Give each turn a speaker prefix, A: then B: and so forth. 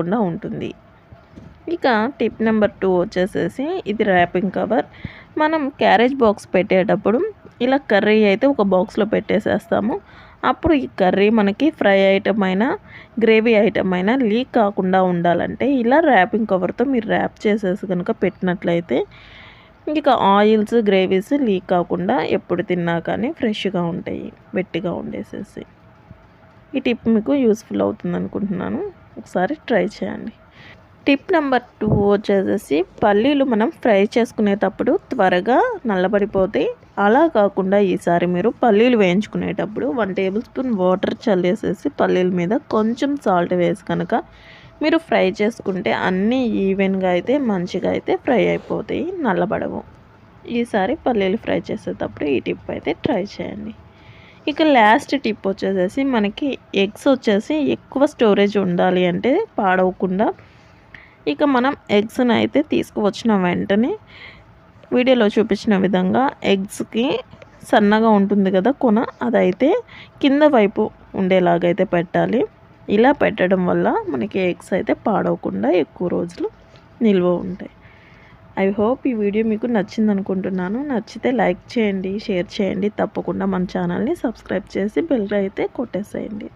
A: పాడవకుండా ఉంటుంది. ఇక టిప్ నెంబర్ టూ వచ్చేసేసి ఇది ర్యాపింగ్ కవర్. మనం క్యారేజ్ బాక్స్ పెట్టేటప్పుడు ఇలా కర్రీ అయితే ఒక బాక్స్లో పెట్టేసేస్తాము. అప్పుడు ఈ కర్రీ మనకి ఫ్రై ఐటమ్ అయినా గ్రేవీ ఐటమ్ అయినా లీక్ కాకుండా ఉండాలంటే ఇలా ర్యాపింగ్ కవర్తో మీరు ర్యాప్ చేసేసి కనుక పెట్టినట్లయితే ఇంకా ఆయిల్స్ గ్రేవీస్ లీక్ కాకుండా ఎప్పుడు తిన్నా కానీ ఫ్రెష్గా ఉంటాయి. వెట్టిగా ఉండేసేసి. ఈ టిప్ మీకు యూస్ఫుల్ అవుతుంది అనుకుంటున్నాను ఒకసారి ట్రై చేయండి. టిప్ నెంబర్ టూ వచ్చేసేసి పల్లీలు మనం ఫ్రై చేసుకునేటప్పుడు త్వరగా నల్లబడిపోతాయి. అలా కాకుండా ఈసారి మీరు పల్లీలు వేయించుకునేటప్పుడు వన్ టేబుల్ స్పూన్ వాటర్ చల్లేసేసి పల్లీల మీద కొంచెం సాల్ట్ వేసి కనుక మీరు ఫ్రై చేసుకుంటే అన్నీ ఈవెన్గా అయితే మంచిగా అయితే ఫ్రై అయిపోతాయి నల్లబడవు. ఈసారి పల్లీలు ఫ్రై చేసేటప్పుడు ఈ టిప్ అయితే ట్రై చేయండి. ఇక లాస్ట్ టిప్ వచ్చేసేసి మనకి ఎగ్స్ వచ్చేసి ఎక్కువ స్టోరేజ్ ఉండాలి అంటే పాడవకుండా ఇక మనం ఎగ్స్ని అయితే తీసుకువచ్చిన వెంటనే వీడియోలో చూపించిన విధంగా ఎగ్స్కి సన్నగా ఉంటుంది కదా కొన అదైతే కింద వైపు ఉండేలాగైతే పెట్టాలి. ఇలా పెట్టడం వల్ల మనకి ఎగ్స్ అయితే పాడవకుండా ఎక్కువ రోజులు నిల్వ ఉంటాయి. ఐ హోప్ ఈ వీడియో మీకు నచ్చింది అనుకుంటున్నాను నచ్చితే లైక్ చేయండి షేర్ చేయండి. తప్పకుండా మన ఛానల్ని సబ్స్క్రైబ్ చేసి బెల్ అయితే కొట్టేసేయండి.